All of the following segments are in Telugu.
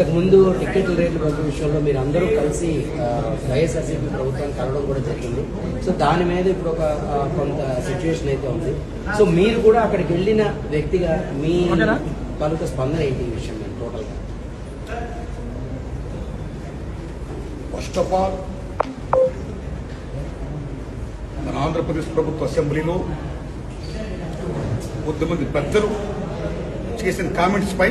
ఇంతకు ముందు టికెట్ల రేట్ల పెంపు విషయంలో మీరు అందరూ కలిసి వైఎస్ఆర్సీపీ ప్రభుత్వాన్ని కలవడం కూడా జరిగింది. సో దాని మీద ఇప్పుడు ఒక కొంత సిచ్యువేషన్ అయితే ఉంది. సో మీరు కూడా అక్కడికి వెళ్ళిన వ్యక్తిగా మీ తాలూకా స్పందన ఏంటి ఈ విషయం మీద టోటల్గా ఫస్ట్ ఆఫ్ ఆల్ మన ఆంధ్రప్రదేశ్ ప్రభుత్వ అసెంబ్లీలో కొద్దిమంది పెద్దలు చేసిన కామెంట్స్ పై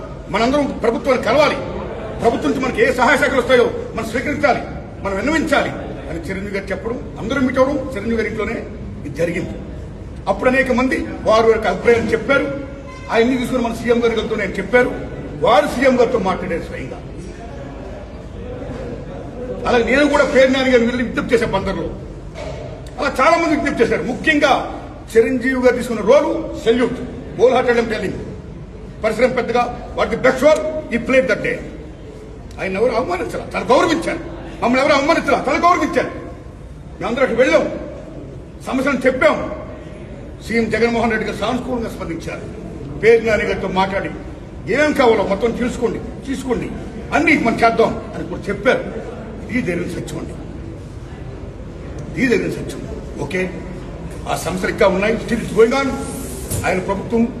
మనందరం ప్రభుత్వాన్ని కలవాలి. ప్రభుత్వం నుంచి మనకి ఏ సహాయ శాఖలు వస్తాయో మనం స్వీకరించాలి మనం విన్నవించాలి. అని చిరంజీవి గారు చెప్పడం అందరూ మీట్ అవడం చిరంజీవి గారి ఇంట్లోనే ఇది జరిగింది. అప్పుడు అనేక మంది వారు యొక్క అభిప్రాయం చెప్పారు. ఆయన్ని తీసుకుని మన సీఎం గారితో నేను చెప్పారు. వారు సీఎం గారితో మాట్లాడారు స్వయంగా. అలాగే నేను కూడా పేరు నాని గారి వెళ్ళి విజ్ఞప్తి చేశాను బందర్లో అలా చాలా మంది విజ్ఞప్తి చేశారు. ముఖ్యంగా చిరంజీవి గారు తీసుకున్న రోలు సెల్యూట్. బోల్ హార్టెడ్ టెలింగ్ పరిశ్రమ పెద్దగా వాటి బెస్ట్ వర్ ఈ ప్లేట్ దట్ డే ఆయన ఎవరు అవమానించాల? తను గౌరవించారు. మమ్మల్ని ఎవరు అవమానించాల? తను గౌరవించారు. మేమందరూ అక్కడ వెళ్ళాం. సమస్యను చెప్పాం. సీఎం జగన్మోహన్ రెడ్డి గారు సానుకూలంగా స్పందించారు. పేరు నాని గారితో మాట్లాడి ఏం కావాలో మొత్తం తీసుకోండి తీసుకోండి. అన్ని మనం చేద్దాం అని కూడా చెప్పారు. ఇది జరిగిన సత్యం అండి. ఇది జరిగిన సత్యం. ఓకే? ఆ సంస్థలు ఇంకా ఉన్నాయి. స్టిల్ గోయింగ్ ఆన్ ఆయన ప్రభుత్వం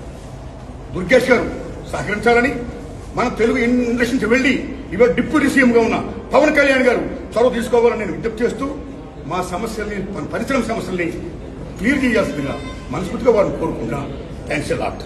దుర్గేష్ గారు సహకరించాలని మన తెలుగు ఇండస్ట్రీ నుంచి వెళ్ళి ఇవాళ డిప్యూటీ సీఎం గా ఉన్న పవన్ కళ్యాణ్ గారు చొరవ తీసుకోవాలని నేను విజ్ఞప్తి చేస్తూ మా సమస్యల్ని మన పరిశ్రమ సమస్యల్ని క్లియర్ చేయాల్సిందిగా మనస్ఫూర్తిగా వారిని కోరుకుంటున్నా. Thanks lot